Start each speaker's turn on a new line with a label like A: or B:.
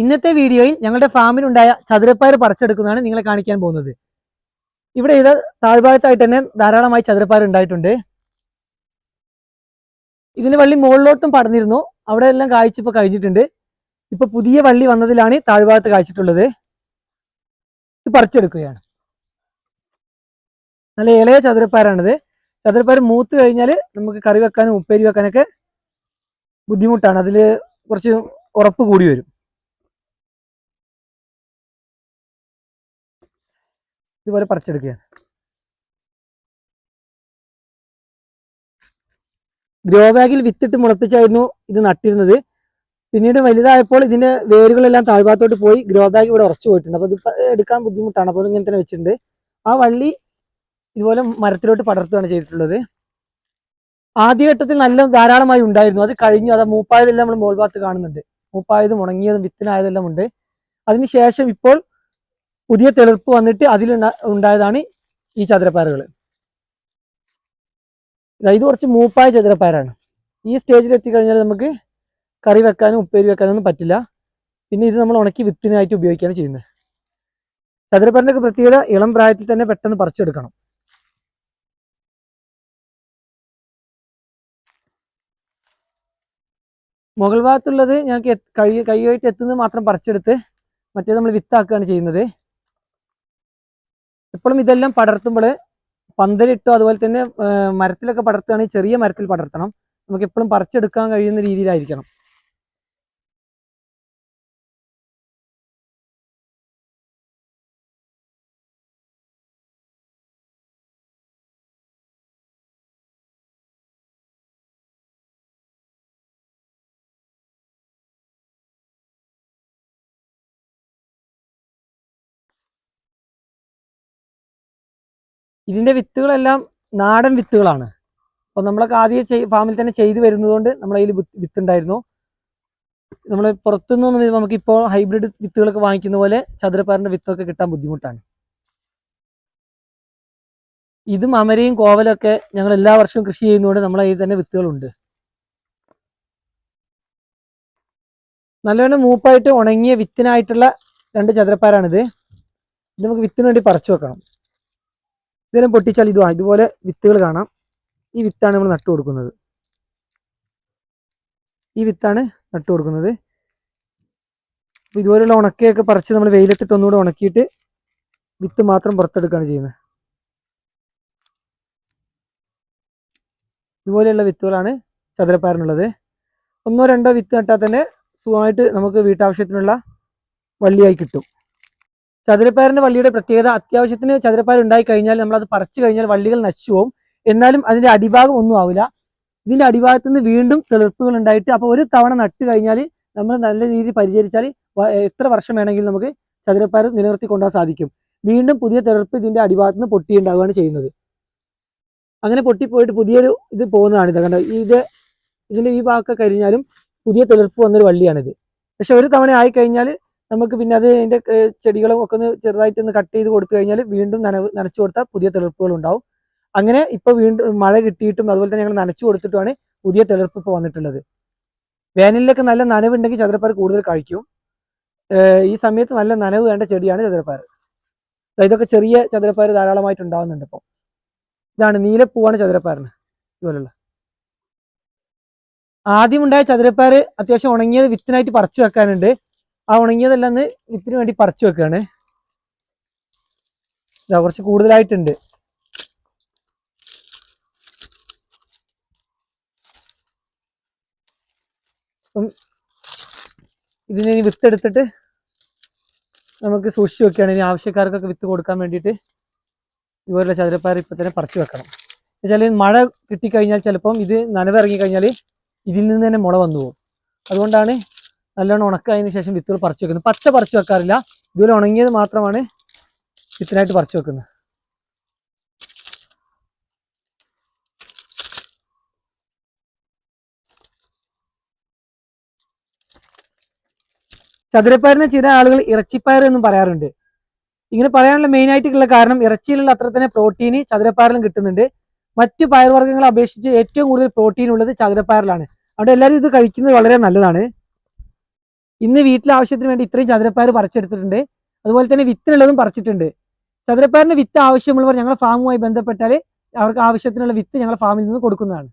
A: ഇന്നത്തെ വീഡിയോയിൽ ഞങ്ങളുടെ ഫാമിലുണ്ടായ ചതുരപ്പയർ പറിച്ചെടുക്കുന്നതാണ് നിങ്ങളെ കാണിക്കാൻ പോകുന്നത്. ഇവിടെ ഇത് താഴ്ഭാഗത്തായിട്ട് തന്നെ ധാരാളമായി ചതുരപ്പയർ ഉണ്ടായിട്ടുണ്ട്. ഇതിന് വള്ളി മുകളിലോട്ടും പടന്നിരുന്നു അവിടെ എല്ലാം കായ്ച്ചിപ്പോ കഴിഞ്ഞിട്ടുണ്ട്. ഇപ്പൊ പുതിയ വള്ളി വന്നതിലാണ് താഴ്ഭാഗത്ത് കായ്ച്ചിട്ടുള്ളത്. ഇത് പറിച്ചെടുക്കുകയാണ്. നല്ല ഇളയ ചതുരപ്പയറാണിത് ചതുരപ്പയർ മൂത്ത് കഴിഞ്ഞാൽ നമുക്ക് കറി വെക്കാനും ഉപ്പേരി വെക്കാനൊക്കെ ബുദ്ധിമുട്ടാണ്. അതിൽ കുറച്ച് ഉറപ്പ് കൂടി വരും. ഇതുപോലെ പറിച്ചെടുക്കുകയാണ് ഗ്രോ ബാഗിൽ വിത്തിട്ട് മുളപ്പിച്ചായിരുന്നു ഇത് നട്ടിരുന്നത്. പിന്നീട് വലുതായപ്പോൾ ഇതിന്റെ വേരുകളെല്ലാം താഴ്ഭാഗത്തോട്ട് പോയി ഗ്രോ ബാഗ് ഇവിടെ ഉറച്ചു പോയിട്ടുണ്ട്. അപ്പോൾ ഇത് എടുക്കാൻ ബുദ്ധിമുട്ടാണ്. അപ്പോൾ ഇങ്ങനെ തന്നെ വെച്ചിട്ടുണ്ട്. ആ വള്ളി ഇതുപോലെ മരത്തിലോട്ട് പടർത്തുകയാണ് ചെയ്തിട്ടുള്ളത്. ആദ്യഘട്ടത്തിൽ നല്ല ധാരാളമായി ഉണ്ടായിരുന്നു. അത് കഴിഞ്ഞു. അത് മൂപ്പായതെല്ലാം നമ്മൾ മോൾഭാഗത്ത് കാണുന്നുണ്ട്. മൂപ്പായതും ഉണങ്ങിയതും വിത്തിനായതെല്ലാം ഉണ്ട്. അതിനുശേഷം ഇപ്പോൾ പുതിയ തെളിപ്പ് വന്നിട്ട് അതിൽ ഉണ്ടായതാണ് ഈ ചതുരപ്പയറുകൾ ഇത് കുറച്ച് മൂപ്പായ ചതുരപ്പയറാണ് ഈ സ്റ്റേജിൽ എത്തിക്കഴിഞ്ഞാൽ നമുക്ക് കറി വെക്കാനും ഉപ്പേരി വെക്കാനും ഒന്നും പറ്റില്ല. പിന്നെ ഇത് നമ്മൾ ഉണക്കി വിത്തിനായിട്ട് ഉപയോഗിക്കുകയാണ് ചെയ്യുന്നത്. ചതുരപ്പയറിന്റെ ഒക്കെ പ്രത്യേകത ഇളം പ്രായത്തിൽ തന്നെ പെട്ടെന്ന് പറിച്ചെടുക്കണം. മുകൾ ഭാഗത്തുള്ളത് ഞങ്ങൾക്ക് കൈ കൈയായിട്ട് എത്തുന്നത് മാത്രം പറിച്ചെടുത്ത് മറ്റേത് നമ്മൾ വിത്താക്കുകയാണ് ചെയ്യുന്നത്. എപ്പോഴും ഇതെല്ലാം പടർത്തുമ്പോൾ പന്തലിട്ടോ അതുപോലെ തന്നെ മരത്തിലൊക്കെ പടർത്തുകയാണെങ്കിൽ ചെറിയ മരത്തിൽ പടർത്തണം. നമുക്ക് എപ്പോഴും പറിച്ചെടുക്കാൻ കഴിയുന്ന രീതിയിലായിരിക്കണം. ഇതിന്റെ വിത്തുകളെല്ലാം നാടൻ വിത്തുകളാണ്. അപ്പോൾ നമ്മളൊക്കെ ആദ്യം ചെയ് ഫാമിൽ തന്നെ ചെയ്തു വരുന്നതുകൊണ്ട് നമ്മുടെ കയ്യിൽ വിത്ത് ഉണ്ടായിരുന്നു നമ്മൾ പുറത്തുനിന്നൊന്നും ഇത് നമുക്കിപ്പോൾ ഹൈബ്രിഡ് വിത്തുകളൊക്കെ വാങ്ങിക്കുന്ന പോലെ ചതുരപ്പാറിന്റെ വിത്തൊക്കെ കിട്ടാൻ ബുദ്ധിമുട്ടാണ്. ഇതും അമരയും കോവലൊക്കെ ഞങ്ങൾ എല്ലാ വർഷവും കൃഷി ചെയ്യുന്നതുകൊണ്ട് നമ്മളെ കയ്യിൽ തന്നെ വിത്തുകളുണ്ട്. നല്ലവണ്ണം മൂപ്പായിട്ട് ഉണങ്ങിയ വിത്തിനായിട്ടുള്ള രണ്ട് ചതുരപ്പാരാണിത് ഇത് നമുക്ക് വിത്തിന് വേണ്ടി പറിച്ചു വെക്കണം. ഇതെല്ലാം പൊട്ടിച്ചാൽ ഇതുവാ ഇതുപോലെ വിത്തുകൾ കാണാം. ഈ വിത്താണ് നമ്മൾ നട്ടു കൊടുക്കുന്നത്. ഈ വിത്താണ് നട്ടു കൊടുക്കുന്നത്. അപ്പോൾ ഇതുപോലെയുള്ള ഉണക്കയൊക്കെ പറിച്ച് നമ്മൾ വെയിലത്തിട്ട് ഒന്നുകൂടെ ഉണക്കിയിട്ട് വിത്ത് മാത്രം പുറത്തെടുക്കുകയാണ് ചെയ്യുന്നത്. ഇതുപോലെയുള്ള വിത്തുകളാണ് ചതുരപ്പാരനുള്ളത് ഒന്നോ രണ്ടോ വിത്ത് നട്ടാൽ തന്നെ സുഖമായിട്ട് നമുക്ക് വീട്ടാവശ്യത്തിനുള്ള വള്ളിയായി കിട്ടും. ചതുരപ്പയറിന്റെ വള്ളിയുടെ പ്രത്യേകത അത്യാവശ്യത്തിന് ചതുരപ്പയർ ഉണ്ടായി കഴിഞ്ഞാൽ നമ്മൾ അത് പറിച്ചു കഴിഞ്ഞാൽ വള്ളികൾ നശിച്ചു പോകും എന്നാലും അതിന്റെ അടിഭാഗം ഒന്നും ആവില്ല. ഇതിന്റെ അടിഭാഗത്ത് നിന്ന് വീണ്ടും തെളിർപ്പുകൾ ഉണ്ടായിട്ട് അപ്പോൾ ഒരു തവണ നട്ട് കഴിഞ്ഞാൽ നമ്മൾ നല്ല രീതിയിൽ പരിചരിച്ചാൽ എത്ര വർഷം വേണമെങ്കിലും നമുക്ക് ചതുരപ്പയർ നിലനിർത്തി കൊണ്ടുപോകാൻ സാധിക്കും. വീണ്ടും പുതിയ തെളിർപ്പ് ഇതിന്റെ അടിഭാഗത്ത് നിന്ന് പൊട്ടിയുണ്ടാവുകയാണ് ചെയ്യുന്നത്. അങ്ങനെ പൊട്ടിപ്പോയിട്ട് പുതിയൊരു ഇത് പോകുന്നതാണ് ഇത്. കണ്ടോ? ഇത് ഇതിന്റെ ഈ ഭാഗമൊക്കെ കഴിഞ്ഞാലും പുതിയ തെളിർപ്പ് വന്നൊരു വള്ളിയാണിത്. പക്ഷെ ഒരു തവണ ആയി കഴിഞ്ഞാൽ നമുക്ക് പിന്നെ അത് അതിന്റെ ചെടികളും ഒക്കെ ഒന്ന് ചെറുതായിട്ട് ഒന്ന് കട്ട് ചെയ്ത് കൊടുത്തു കഴിഞ്ഞാൽ വീണ്ടും നനവ് നനച്ചു കൊടുത്താൽ പുതിയ തെളിപ്പുകൾ ഉണ്ടാവും. അങ്ങനെ ഇപ്പൊ വീണ്ടും മഴ കിട്ടിയിട്ടും അതുപോലെ തന്നെ ഞങ്ങൾ നനച്ചു കൊടുത്തിട്ടുമാണ് പുതിയ തെളിർപ്പ് ഇപ്പോൾ വന്നിട്ടുള്ളത്. വേനലിലൊക്കെ നല്ല നനവുണ്ടെങ്കിൽ ചതുരപ്പാർ കൂടുതൽ കഴിക്കും. ഈ സമയത്ത് നല്ല നനവ് വേണ്ട ചെടിയാണ് ചതുരപ്പാർ ഇതൊക്കെ ചെറിയ ചതുരപ്പാർ ധാരാളമായിട്ട് ഉണ്ടാവുന്നുണ്ട് ഇപ്പോൾ ഇതാണ് നീലപ്പൂവാണ് ചതുരപ്പാറിന് ഇതുപോലുള്ള. ആദ്യം ഉണ്ടായ ചതുരപ്പയർ അത്യാവശ്യം ഉണങ്ങിയത് വിത്തിനായിട്ട് പറിച്ചു വെക്കാനുണ്ട്. ആ ഉണങ്ങിയതെല്ലാം ഒന്ന് വേണ്ടി പറിച്ചു വെക്കുകയാണ് ഇതാ കുറച്ച് കൂടുതലായിട്ടുണ്ട്. അപ്പം ഇതിനെ ഇനി വിത്തെടുത്തിട്ട് നമുക്ക് സൂക്ഷിച്ച് വെക്കുകയാണ്. ഇനി ആവശ്യക്കാർക്കൊക്കെ വിത്ത് കൊടുക്കാൻ വേണ്ടിയിട്ട് ഇതുപോലുള്ള ചതുരപ്പയർ ഇപ്പം തന്നെ പറിച്ചു വെക്കണം. എന്നുവെച്ചാൽ മഴ കിട്ടിക്കഴിഞ്ഞാൽ ചിലപ്പം ഇത് നനവിറങ്ങി കഴിഞ്ഞാൽ ഇതിൽ നിന്ന് തന്നെ മുള വന്നു പോകും. അതുകൊണ്ടാണ് നല്ലോണം ഉണക്കായതിനു ശേഷം വിത്തുകൾ പറിച്ചു വെക്കുന്നത്. പച്ച പറിച്ചു വെക്കാറില്ല. ഇതുപോലെ ഉണങ്ങിയത് മാത്രമാണ് വിത്തിനായിട്ട് പറിച്ചു വെക്കുന്നത്. ചതുരപ്പയറിനെ ചില ആളുകൾ ഇറച്ചിപ്പയർ എന്നും പറയാറുണ്ട്. ഇങ്ങനെ പറയാനുള്ള മെയിൻ ആയിട്ടുള്ള കാരണം ഇറച്ചിയിലുള്ള അത്ര തന്നെ പ്രോട്ടീൻ ചതുരപ്പയറിലും കിട്ടുന്നുണ്ട്. മറ്റ് പയർവർഗങ്ങളെ അപേക്ഷിച്ച് ഏറ്റവും കൂടുതൽ പ്രോട്ടീൻ ഉള്ളത് ചതുരപ്പയറിലാണ്. അവിടെ എല്ലാവരും ഇത് കഴിക്കുന്നത് വളരെ നല്ലതാണ്. ഇന്ന് വീട്ടിലെ ആവശ്യത്തിന് വേണ്ടി ഇത്രയും ചതുരപ്പയർ പറിച്ചെടുത്തിട്ടുണ്ട്. അതുപോലെ തന്നെ വിത്തിനുള്ളതും പറിച്ചിട്ടുണ്ട്. ചതുരപ്പയറിന് വിത്ത് ആവശ്യമുള്ളവർ ഞങ്ങളുടെ ഫാമുമായി ബന്ധപ്പെട്ടാൽ അവർക്ക് ആവശ്യത്തിനുള്ള വിത്ത് ഞങ്ങളുടെ ഫാമിൽ നിന്ന് കൊടുക്കുന്നതാണ്.